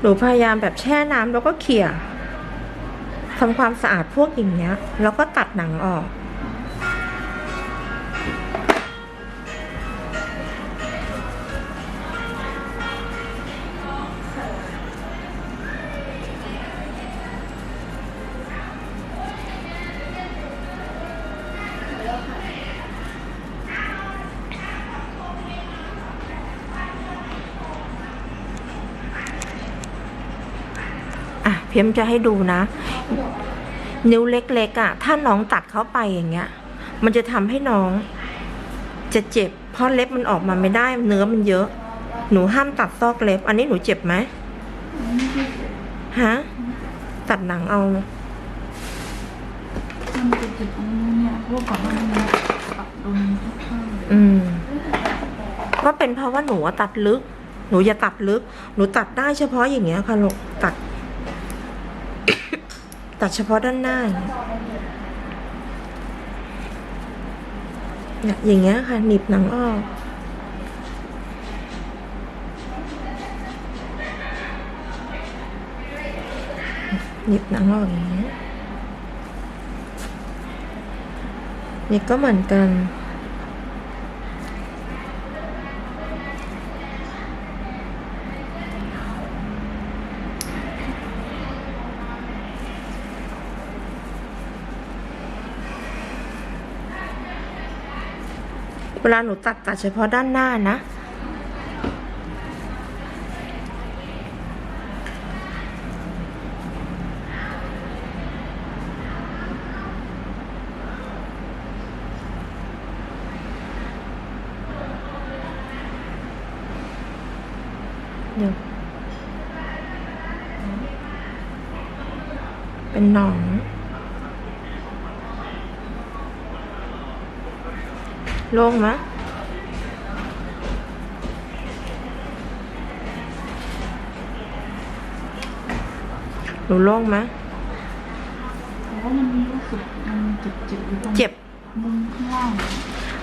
หนูพยายามแบบแช่น้ำแล้วก็เขี่ยทำความสะอาดพวกอย่างเงี้ย แล้วก็ตัดหนังออก เพียมจะให้ดูนะ นิ้วเล็กๆอะ่ะ ถ้าน้องตัดเข้าไปอย่างเงี้ย มันจะทำให้น้อง จะเจ็บ เพราะเล็บมันออกมาไม่ได้ เนื้อมันเยอะ หนูห้ามตัดซอกเล็บ อันนี้หนูเจ็บไหมฮะตัดหนังเอาอืมก็เป็นเพราะว่าหนูตัดลึก หนูอย่าตัดลึก หนูตัดได้เฉพาะอย่างเงี้ยค่ะลูกตัด ตัดเฉพาะด้านหน้าอย่างเงี้ยเนี่ยอย่างเงี้ยค่ะหนีบหนังออกหนีบหนังออกอย่างเงี้ยนี่ก็เหมือนกัน ลาหนูตัดตัดเฉพาะด้านหน้านะ เดี๋ยว เป็นหนอง โล่งไหมหนูโล่งไหมเพราะว่ามันรู้สึกมันเจ็บเจ็บๆอยู่ตรงเจ็บ มุมข้างล่าง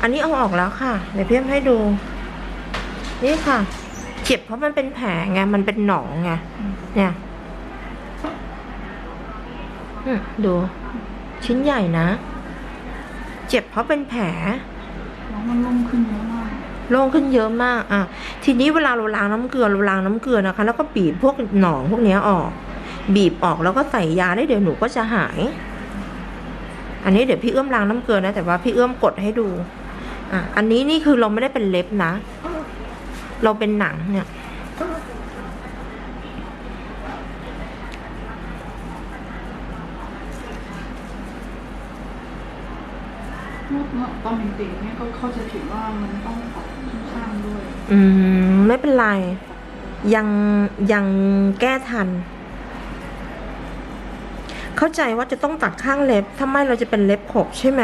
อันนี้เอาออกแล้วค่ะ เดี๋ยวเพี่ให้ดู นี่ค่ะ เจ็บเพราะมันเป็นแผลไง มันเป็นหนองไง เนี่ยอืมดู ชิ้นใหญ่นะ เจ็บเพราะเป็นแผล มันลุ่มขึ้นเยอะมากโล่งขึ้นเยอะมากอะทีนี้เวลาเราล้างน้ำเกลือเราล้างน้ำเกลือนะคะ แล้วก็บีบพวกหนองพวกเนี้ยออก บีบออกแล้วก็ใส่ยาได้เดี๋ยวหนูก็จะหาย อันนี้เดี๋ยวพี่เอื้อมล้างน้ำเกลือนะ แต่ว่าพี่เอื้อมกดให้ดูอะอันนี้นี่คือเราไม่ได้เป็นเล็บนะ เราเป็นหนังเนี่ย เมื่อเมื่อ ตอนเด็กๆเนี่ยก็เข้าใจผิดว่ามันต้องปักข้างด้วย อืม ไม่เป็นไร ยังยังแก้ทัน เข้าใจว่าจะต้องตัดข้างเล็บถ้าไม่เราจะเป็นเล็บขบใช่ไหม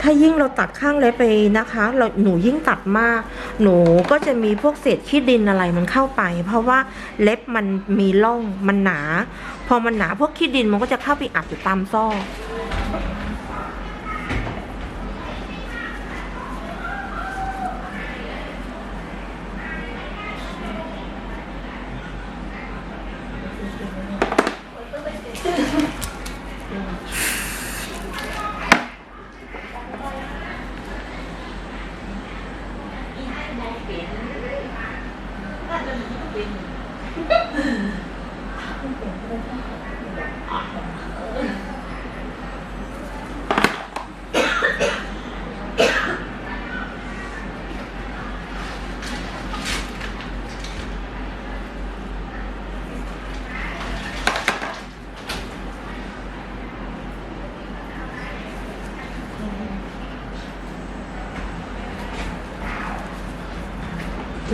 ถ้ายิ่งเราตัดข้างเล็บไปนะคะ เราหนูยิ่งตัดมาก หนูก็จะมีพวกเศษขี้ดินอะไรมันเข้าไป เพราะว่าเล็บมันมีร่องมันหนา พอมันหนาพวกขี้ดินมันก็จะเข้าไปอัดอยู่ตามซอก เป็นถ้าจะมีก็เป็นถ้าเป็นเป็นก็ได้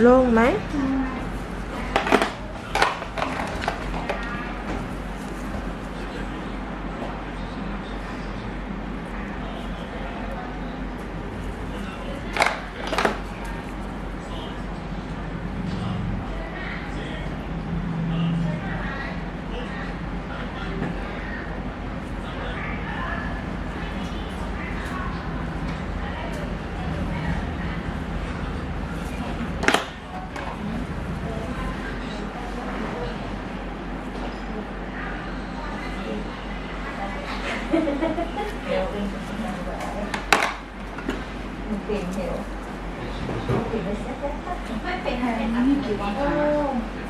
โล่งไหม นี่กี่วัน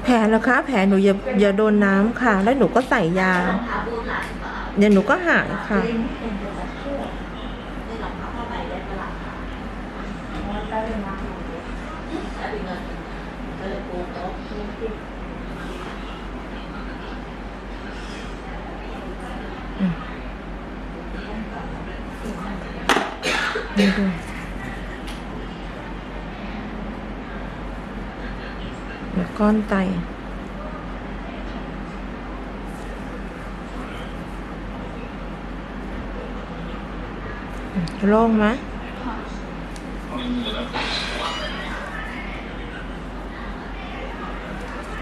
แผลนะคะ แผลหนูอย่าอย่าโดนน้ำค่ะ แล้วหนูก็ใส่ยา เดี๋ยวหนูก็หายค่ะนี่ด้วย แล้วก้อนไตโล่งไหม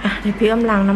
อะเดี๋ยวพี่กำลังน้ำ